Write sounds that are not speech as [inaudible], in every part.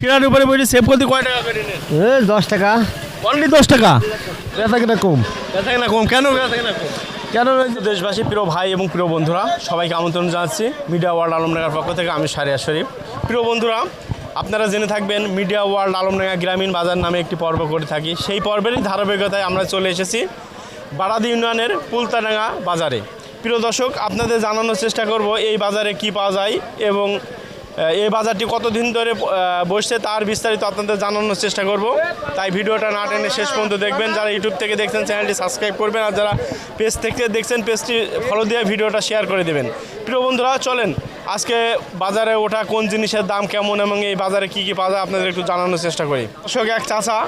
কেনার উপরে বলছি সেভ করতে কয় টাকা করে নেন এ দশ টাকা। অনলি দশ টাকা? বেচা কিনা কম। বেচা কেনা কম? কেন বেচা কেনা কম? কেন রয়েছে দেশবাসী প্রিয় ভাই এবং প্রিয় বন্ধুরা সবাইকে আমন্ত্রণ জানাচ্ছি মিডিয়া ওয়ার্ল্ড আলমডাঙ্গার পক্ষ থেকে আমি সারিয়া শরীফ। প্রিয় বন্ধুরা আপনারা জেনে থাকবেন মিডিয়া ওয়ার্ল্ড আলমডাঙ্গা গ্রামীণ বাজার নামে একটি পর্ব করে থাকি। সেই পর্বেরই ধারাবাহিকতায় আমরা চলে এসেছি বারাদি ইউনিয়নের পুলতাডাঙ্গা বাজারে। প্রিয় দর্শক আপনাদের জানানোর চেষ্টা করব এই বাজারে কি পাওয়া যায় এবং এই বাজারটি কতদিন ধরে বসছে তার বিস্তারিত আপনাদের জানানোর চেষ্টা করব। তাই ভিডিওটা না টেনে শেষ পর্যন্ত দেখবেন। যারা ইউটিউব থেকে দেখছেন, চ্যানেলটি সাবস্ক্রাইব করবেন। আর যারা পেজ থেকে দেখছেন পেজটি ফলো দিয়ে ভিডিওটা শেয়ার করে দেবেন। প্রিয় বন্ধুরা, চলেন আজকে বাজারে ওঠা কোন জিনিসের দাম কেমন এবং এই বাজারে কি কি পাওয়া যায় আপনাদের একটু জানানোর চেষ্টা করি। দর্শক এক চাষা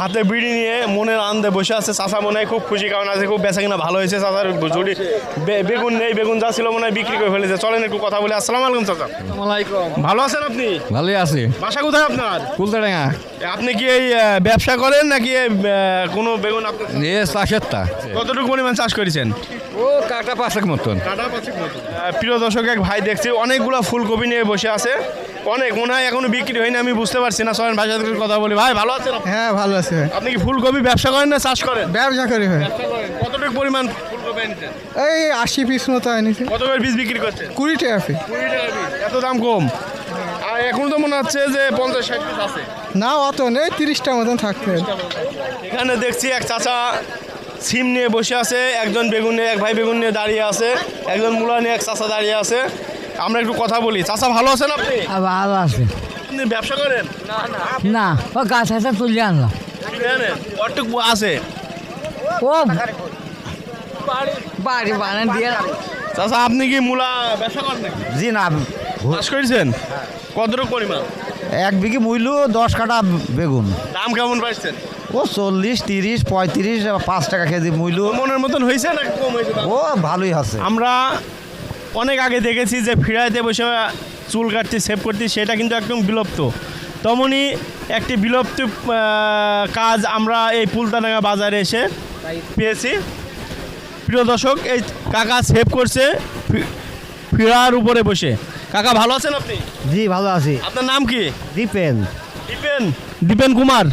হাতে বিড়ি নিয়ে মনের আনন্দে বসে আছে। চাষা মনে হয় খুব খুশি কারণ আজকে খুব বেচা কিনা ভালো হয়েছে। চাষার ঝুড়ি বেগুন নেই বেগুন যা ছিল মনে হয় বিক্রি করে ফেলেছে। চলেন একটু কথা বলি। আসসালাম আলাইকুম চাচা। ভালো আছেন আপনি? ভালোই আছে। বাসা কোথায় আপনার? কুলতাডাঙ্গা। আপনি কি এই ব্যবসা করেন নাকি কোনো বেগুন আপনি এ চাষেরটা। কতটুকু পরিমাণ চাষ করেছেন? ও কাটা পাঁচেক মতন। আহ, প্রিয় দর্শক এক ভাই দেখছি অনেকগুলো ফুলকপি নিয়ে বসে আছে। অনেক মনে হয় এখনও বিক্রি হয়নি আমি বুঝতে পারছি না। সবাই ভাইয়ের সাথে কথা বলি। ভাই ভালো আছেন? আপনি? হ্যাঁ ভালো আছে। আপনি কি ফুলকপি ব্যবসা করেন না চাষ করেন? ব্যবসা করি ভাই। কতটুকু পরিমাণ ফুলকপি এনেছেন? এই আশি পিস মতো আনিছে কত করে বীজ বিক্রি করছেন? কুড়ি টাকা পিস। কুড়ি টাকা পিস। এত দাম কম। আর এখন তো মনে হচ্ছে যে পঞ্চাশ ষাট পিস আছে। না অত নেই তিরিশটা মতন থাকতে এখানে দেখছি এক চাচা সিম নিয়ে বসে আছে একজন বেগুন নিয়ে এক ভাই বেগুন নিয়ে দাঁড়িয়ে আছে একজন মূলা নিয়ে এক চাচা দাঁড়িয়ে আছে। আমরা একটু কথা বলি। চাচা ভালো আছেন আপনি? ভালো আছে। আপনি ব্যবসা করেন? না ও গাছ আছে তুলে আনলাম কতটুকু আছে? ও বাড়ি বানান দিয়ে চাচা আপনি কি মূলা ব্যবসা করেন জি না। চাষ করেছেন? কতটুকু পরিমাণ? এক বিঘি মূল্য দশ কাটা বেগুন। দাম কেমন পাইছেন? ও চল্লিশ তিরিশ পঁয়ত্রিশ পাঁচ টাকা কেজি মূল্য। মনের মতন হয়েছে না কম হয়েছে ও ভালোই আছে। আমরা অনেক আগে দেখেছি যে ফিরাইতে বসে চুল কাটতে সেভ করতে সেটা কিন্তু একদম বিলুপ্ত। তেমনই একটি বিলুপ্ত কাজ আমরা এই পুলতাডাঙ্গা বাজারে এসে পেয়েছি। প্রিয় দর্শক এই কাকা সেভ করছে ফিরার উপরে বসে। কাকা ভালো আছেন আপনি? জি ভালো আছি। আপনার নাম কি? দীপেন। দীপেন। দীপেন কুমার।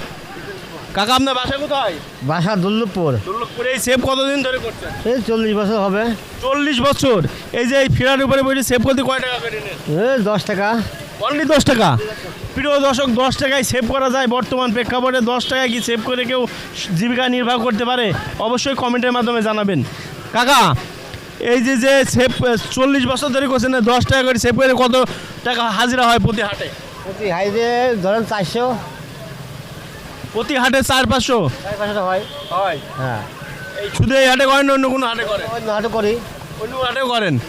কাকা আপনার বাসা কোথায়? বাসা দুর্লভপুর দুর্লভপুরে এই সেভ কতদিন ধরে করছেন? এই চল্লিশ বছর হবে। চল্লিশ বছর। এই যে এই ফিরার উপরে বসে সেভ করতে কয় টাকা করে নেন? এই দশ টাকা। অনলি দশ টাকা? প্রিয় দর্শক দশ টাকায় সেভ করা যায়। বর্তমান প্রেক্ষাপটে দশ টাকায় কি সেভ করে কেউ জীবিকা নির্বাহ করতে পারে? অবশ্যই কমেন্টের মাধ্যমে জানাবেন। কাকা এই যে যে সেভ চল্লিশ বছর ধরে করছেন দশ টাকা করে সেভ করে কত টাকা হাজিরা হয় প্রতি হাটে? প্রতি হাইতে ধরেন চারশো। প্রতি হাটে চার পাঁচশো। চার পাঁচশো হয়। হয়? হ্যাঁ। এই শুধু এই হাটে করেন না অন্য কোনো হাটে করেন? অন্য হাটে করি। অন্য হাটেও করেন?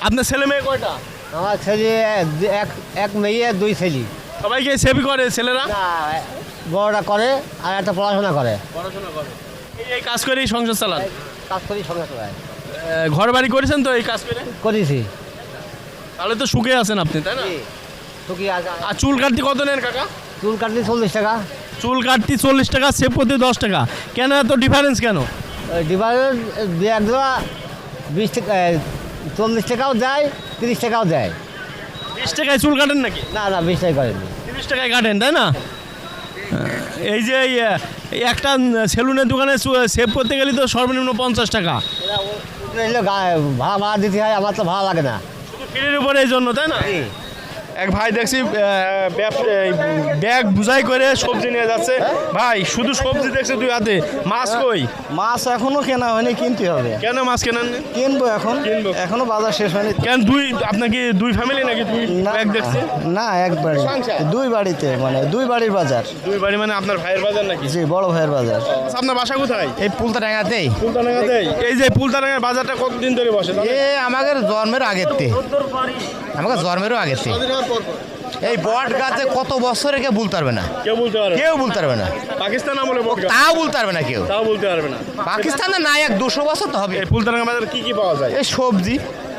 আপনার ছেলে মেয়ে কয়টা? আমার ছেলে এক- এক মেয়ে দুই ছেলে। সবাইকে সেভই করে ছেলেরা? বড়টা করে আর একটা পড়াশোনা করে। পড়াশোনা করে। এই- কাজ করেই সংসার চালান? কাজ করি সঙ্গে সবাই আহ, ঘর বাড়ি করেছেন তো এই কাজ করে? করেছি। তাহলে তো সুখে আছেন আপনি তাই না? তো কি আজ আর চুল কাটতে কত নেন কাকা? চুল কাটলি চল্লিশ টাকা। চুল কাটতি চল্লিশ টাকা সেভ করতে দশ টাকা। কেন এত ডিফারেন্স কেন? ডিভাইডার দু এক বিশ টাকা চল্লিশ টাকাও দেয় তিরিশ টাকাও দেয় বিশ টাকায় চুল কাটেন নাকি? না না বিশ টাকা করেনি তিরিশ টাকায় কাটেন তাই না? এই যে একটা সেলুনের দোকানে সেভ করতে গেলে তো সর্বনিম্ন পঞ্চাশ টাকা। ভাড়া ভাড়া দিতে হয় আমার তো ভাড়া লাগে না। ফিরের উপরে এই জন্য তাই না? এক ভাই দেখছি ব্যাগ বুঝাই করে সবজি নিয়ে যাচ্ছে। ভাই শুধু সবজি দেখছি তুই হাতে। মাছ কই? মাছ এখনও কেনা হয়নি কিনতে হবে। কেন মাছ কেনেন? কিনবো এখন। এখনও বাজার শেষ হয়নি। কেন দুই আপনার কি দুই ফ্যামিলি নাকি দুই না ব্যাগ দেখছি? না এক বাড়ি। দুই বাড়িতে মানে দুই বাড়ির বাজার। দুই বাড়ি মানে আপনার ভাইয়ের বাজার নাকি? জি বড় ভাইয়ের বাজার। আপনার বাসা কোথায়? এই পুলতা ডাঙাতেই পুলতানাগাতে এই যে পুলতানাগার বাজারটা কতদিন ধরে বসে? এ আমাদের জন্মের আগের তে আমাকে জন্মেরও আগে এই বট গাছে কত বছরে কেউ বলতে পারবে না। কেউ বলতে পারবে না। কেউ বলতে পারবে না। পাকিস্তান আমলে তাও বলতে পারবে না কেউ। তাও বলতে পারবে না। পাকিস্তানে নাই এক দুশো বছর তো হবে। বাজারে কি কি পাওয়া যায়? এই সবজি।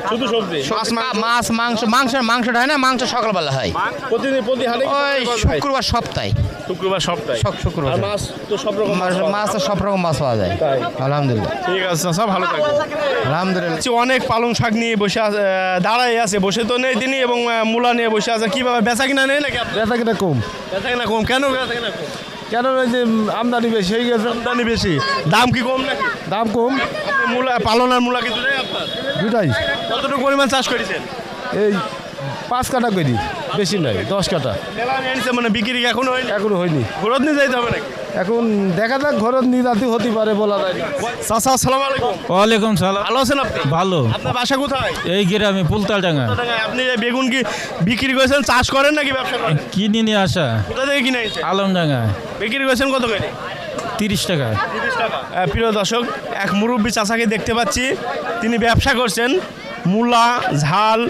শুধু সবজি? মাছ মাংস। মাংসের মাংস মাংস মাংসটা হয় না মাংস সকালবেলা হয়। প্রতিদিন প্রতি হাটে ওই শুক্রবার সপ্তাহে। শুক্রবার সপ্তাহে সব শুক্রবার। মাছ তো সব রকম মাছ মাছ- তো সব রকম মাছ পাওয়া যায়। আলহামদুলিল্লাহ। ঠিক আছে চাচা ভালো থাকবেন আলহামদুলিল্লাহ। দেখছি অনেক পালং শাক নিয়ে বসে আছে দাঁড়াই আছে বসে তো নেই তিনি এবং মূলা নিয়ে বসে আছে। কীভাবে বেচা কিনা নেই নাকি বেচা কিনা কম। বেচা কিনা কম? কেন বেচা কিনা কম? কেন ওই যে আমদানি বেশি হয়ে গেছে? আমদানি বেশি। দাম কি কম নাকি? দাম কম। মূলা পালন আর মূলা আপনার? দুটাই। কতটুকু পরিমাণ চাষ করেছেন? এই পাঁচ কাটা করি বেশি নয় দশ কাটা। মানে বিক্রি কি এখনও হয়নি। এখনও হয়নি ঘুরত নিয়ে যাইতে হবে নাকি এখন দেখা যাক ঘরের নিরাতি হতে পারে বলা যায়। চাচা আসসালামু আলাইকুম। ওয়ালাইকুম সালাম। ভালো আছেন আপনি? ভালো। আপনার বাসা কোথায়? এই গ্রামে পুলতালডাঙ্গা। আপনি এই বেগুন কি বিক্রি করেছেন চাষ করেন নাকি ব্যবসা করেন? কিনে নিয়ে আসা। কোথা থেকে কিনে আনছেন আলমডাঙ্গা। বিক্রি করেছেন কত করে? তিরিশ টাকা। প্রিয় দর্শক এক মুরব্বী চাচাকে দেখতে পাচ্ছি। তিনি ব্যবসা করছেন মূলা ঝাল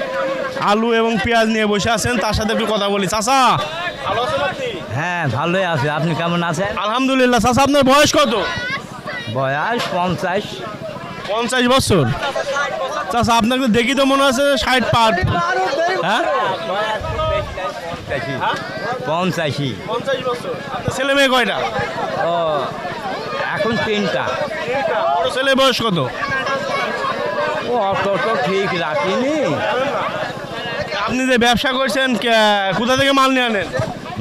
আলু এবং পেঁয়াজ নিয়ে বসে আছেন তার সাথে একটু কথা বলি। চাচা? ভালো আছেন আপনি? হ্যাঁ ভালোই আছে। আপনি কেমন আছেন? আলহামদুলিল্লাহ চাচা আপনার বয়স কত? বয়স পঞ্চাশ। পঞ্চাশ বছর। চাচা আপনাকে দেখি তো মনে আছে ষাট পার। হ্যাঁ? পঞ্চাশি পঞ্চাশ বছর। ছেলে মেয়ে কয়টা? ও এখন তিনটা। ছেলে বয়স কত? ও অত ঠিক রাখিনি। আপনি যে ব্যবসা করছেন কোথা থেকে মাল নিয়ে আনেন?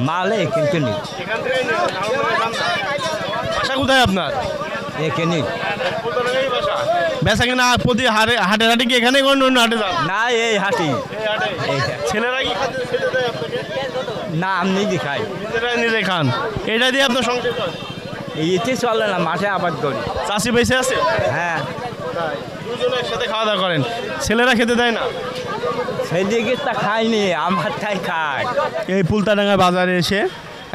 মালে কিন্তু নি এখান বাসা কোথায় আপনার? একে নি বেচা কিনা প্রতি হাটে হাটে হাটে কি এখানে করেন অন্য হাটে যান? না এই হাঁটি। ছেলেরা কি না আমি নিজে খাই। নিজে খান। এটা দিয়ে আপনার সংসার ইতে চলে না মাঠে আবাদ করি। চাষি বেঁচে আছে? হ্যাঁ। দুজনে একসাথে খাওয়া দাওয়া করেন। ছেলেরা খেতে দেয় না? সেদিকে তা খাইনি আমার তাই খাই। এই পুলতাডাঙ্গা বাজারে এসে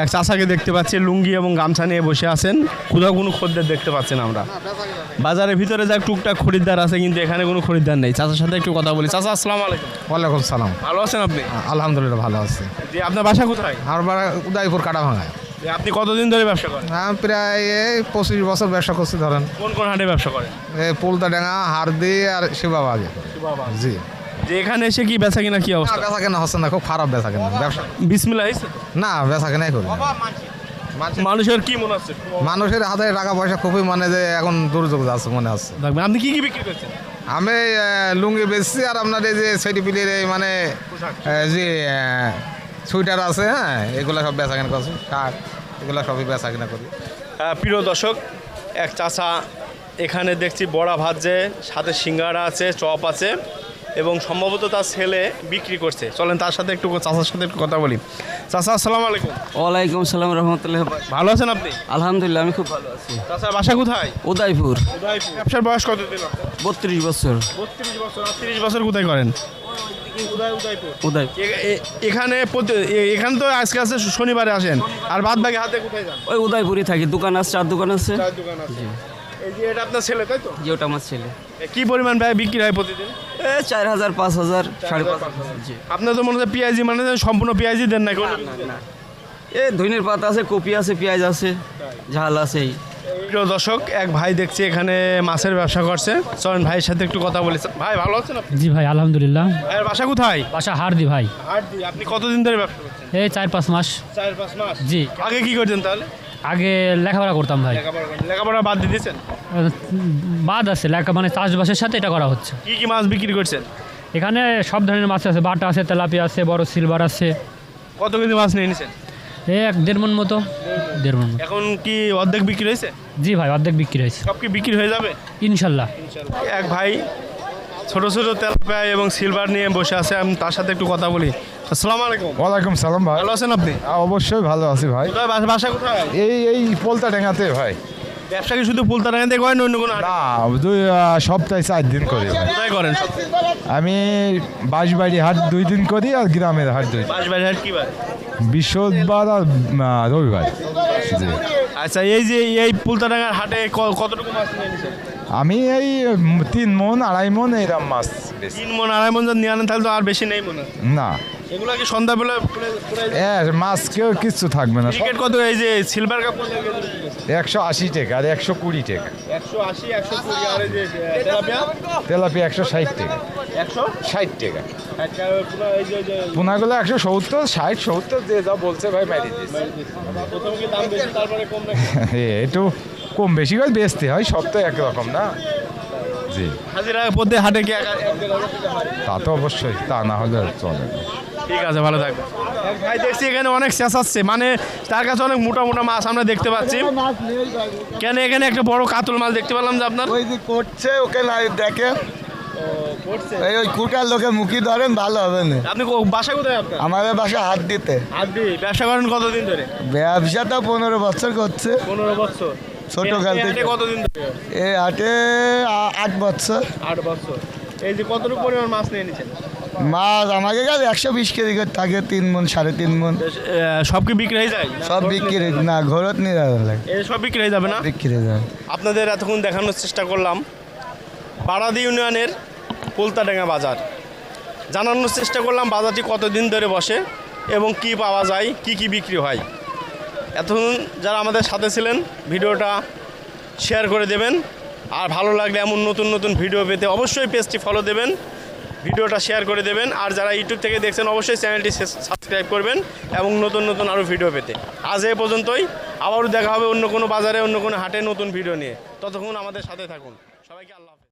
এক চাষাকে দেখতে পাচ্ছি লুঙ্গি এবং গামছা নিয়ে বসে আছেন। কোথাও কোনো খরিদ্দার দেখতে পাচ্ছেন আমরা। বাজারের ভিতরে যা টুকটাক খরিদ্দার আছে কিন্তু এখানে কোনো খরিদ্দার নেই। চাচার সাথে একটু কথা বলি। চাচা আসসালাম আলাইকুম। ওয়ালাইকুম সালাম। ভালো আছেন আপনি? আলহামদুলিল্লাহ ভালো আছে। যে আপনার বাসা কোথায়? আমার বাড়ি উদয়পুর কাটা ভাঙায় আপনি কতদিন ধরে ব্যবসা করেন? আমি প্রায় এই পঁচিশ বছর ব্যবসা করছি ধরেন। কোন কোন হাটে ব্যবসা করেন? এই পুলতাডাঙ্গা হারদি আর শিবাবাগে। জি। যে এখানে এসে কি বেচা কিনা কি অবস্থা? বেচা কেনা হচ্ছে না খুব খারাপ বেচা কেনা ব্যবসা। বিসমিল্লাহ হয়েছে না বেচা কেনাই করি। না। মানুষের কি মনে হচ্ছে মানুষের হাতে টাকা পয়সা খুবই মানে যে এখন দুর্যোগ যাচ্ছে মনে হচ্ছে থাকবেন আপনি কি কি বিক্রি করছেন? আমি আহ, লুঙ্গি বেচছি আর আপনার এই যে সেটিপিলির এই মানে আহ, যে সুইটার আছে হ্যাঁ এগুলো সব বেচা কেনা করছি শার্ট এগুলো সবই বেচা কেনা করি। আহ, প্রিয় দর্শক এক চাচা এখানে দেখছি বড়া ভাজছে সাথে সিঙ্গারা আছে চপ আছে। এবং সম্ভবত তার ছেলে বিক্রি করছে। চলেন তার সাথে একটু চাচার সাথে একটু কথা বলি। চাচা আসসালামু আলাইকুম। ওয়ালাইকুম সালাম রহমতুল্লাহ। ভালো আছেন আপনি? আলহামদুলিল্লাহ আমি খুব ভালো আছি। চাচার বাসা কোথায়? উদয়পুর। উদয়পুর। ব্যবসার বয়স কতদিন বত্রিশ বছর। বত্রিশ বছর তিরিশ বছর কোথায় করেন? এখানে প্রতি- এখানে তো আজকে আছে শনিবারে আসেন। আর বাদ বাকি হাতে কোথায় যান? ওই উদয়পুরে থাকি। দোকান আছে চার দোকান আছে। দোকান আছে। এই যে এটা আপনার ছেলে তাই তো? যে ওটা আমার ছেলে। কি পরিমাণ ব্যয় বিক্রি হয় প্রতিদিন? চার হাজার পাঁচ হাজার সাড়ে পাঁচ হাজার জি আপনার তো মনে হচ্ছে পেঁয়াজি মানে সম্পূর্ণ পেঁয়াজি দেন না কোনো এ ধনির পাতা আছে কপি আছে পেঁয়াজ আছে ঝাল আছে এই। প্রিয় দর্শক এক ভাই দেখছি এখানে মাছের ব্যবসা করছে। চলেন ভাইয়ের সাথে একটু কথা বলি। ভাই ভালো আছেন আপনি? জি ভাই আলহামদুলিল্লাহ। ভাইয়ের বাসা কোথায়? বাসা হার দি ভাই আপনি কতদিন ধরে ব্যবসা করছেন? এই চার পাঁচ মাস। চার পাঁচ মাস। জি। আগে কি করছেন তাহলে? আগে লেখাপড়া করতাম ভাই। লেখাপড়া বাদ দিয়ে দিয়েছেন? বাদ আছে লেখা মানে চাষবাসের সাথে এটা করা হচ্ছে। কি কি মাছ বিক্রি করছেন? এখানে সব ধরনের মাছ আছে বাটা আছে তেলাপিয়া আছে বড় সিলভার আছে। কত কেজি মাছ নিয়ে নিছেন এই এক দেড় মন মতো দেড় মন এখন কি অর্ধেক বিক্রি হয়েছে? জি ভাই অর্ধেক বিক্রি হয়েছে। সব কি বিক্রি হয়ে যাবে? ইনশাল্লাহ। এক ভাই ছোট ছোট তেলাপিয়া এবং সিলভার নিয়ে বসে আছে। আমি তার সাথে একটু কথা বলি। আসসালামু আলাইকুম। ওয়ালাইকুম সালাম ভাই। ভালো আছেন আপনি? অবশ্যই ভালো আছি ভাই। বাসা- কোথায়? এই এই পোলতা ডেঙ্গাতে ভাই। ব্যবসা কি শুধু পুলতারাগাতে করেন অন্য কোনো না দুই সপ্তাহে চার দিন করি কোথায় করেন? আমি বাঁশবাড়ি হাট দুই দিন করি আর গ্রামের হাট দুই। বাঁশবাড়ি হাট কি বার বৃহস্পতিবার আর রবিবার। আচ্ছা এই যে এই পুলতারাঙ্গার হাটে ক- কতটুকু মাছ নিয়ে আমি এই তিন মন আড়াই মন এরম মাছ তিন মন আড়াই মন যদি নিয়ে আনেন তাহলে তো আর বেশি নেই মনে না। এগুলো কি সন্ধ্যাবেলা হ্যাঁ মাছ কেউ কিচ্ছু থাকবে না। ক্রিকেট কত? এই যে সিলভার কাপ একশো আশি টাকা আর একশো কুড়ি টাকা। একশো আশি একশো কুড়ি আর এই যে তেলাপিয়া? তেলাপি একশো ষাট টাকা। একশো? ষাট টাকা। পোনাগুলো একশো সত্তর ষাট সত্তর যে যা বলছে ভাই মারি দিচ্ছে প্রথমে কি দাম বেশি তারপরে কম নাকি? [laughs] একটু কম বেশি করে বেচতে হয় সব তো একরকম না? জি। হাজিরা প্রতি হাটে কি? তা তো অবশ্যই তা না হলে চলে না। ঠিক আছে ভালো থাকবে ভাই দেখছি এখানে অনেক চেঁচাচ্ছে মানে তার কাছে অনেক মোটা মোটা মাছ আমরা দেখতে পাচ্ছি। কেন এখানে একটা বড় কাতল মাছ দেখতে পেলাম যে আপনার? ওই যে করছে ওকে না দেখেন এই ওই কুটার লোকে মুখি ধরেন ভালো হবে না। আপনি বাসা কোথায় আপনার? আমাদের বাসা হাত দিতে ব্যবসা করেন কতদিন ধরে? ব্যবসা তো পনেরো বছর করছে। পনেরো বছর। ছোট কাল থেকে। কতদিন ধরে? এই হাটে আট বছর। আট বছর। এই যে কতটুকু পরিমাণ মাছ নিয়ে নিচ্ছেন মাছ আমাকে কাছে একশো বিশ কেজি করে থাকে তিন মন সাড়ে তিন মন। সব কি বিক্রি হয়ে যায়? সব বিক্রি না ঘরত নিয়ে যাবে সব বিক্রি হয়ে যাবে না? বিক্রি হয়ে যাবে। আপনাদের এতক্ষণ দেখানোর চেষ্টা করলাম। বারাদি ইউনিয়নের পুলতাডাঙ্গা বাজার। জানানোর চেষ্টা করলাম বাজারটি কতদিন ধরে বসে এবং কি পাওয়া যায় কি কি বিক্রি হয়। এতক্ষণ যারা আমাদের সাথে ছিলেন, ভিডিওটা শেয়ার করে দেবেন। আর ভালো লাগলে এমন নতুন নতুন ভিডিও পেতে অবশ্যই পেজটি ফলো দেবেন, ভিডিওটা শেয়ার করে দেবেন। আর যারা ইউটিউব থেকে দেখছেন, অবশ্যই চ্যানেলটি সাবস্ক্রাইব করবেন এবং নতুন নতুন আরও ভিডিও পেতে। আজ এ পর্যন্তই, আবারও দেখা হবে অন্য কোনো বাজারে, অন্য কোনো হাটে নতুন ভিডিও নিয়ে। ততক্ষণ আমাদের সাথে থাকুন। সবাইকে আল্লাহ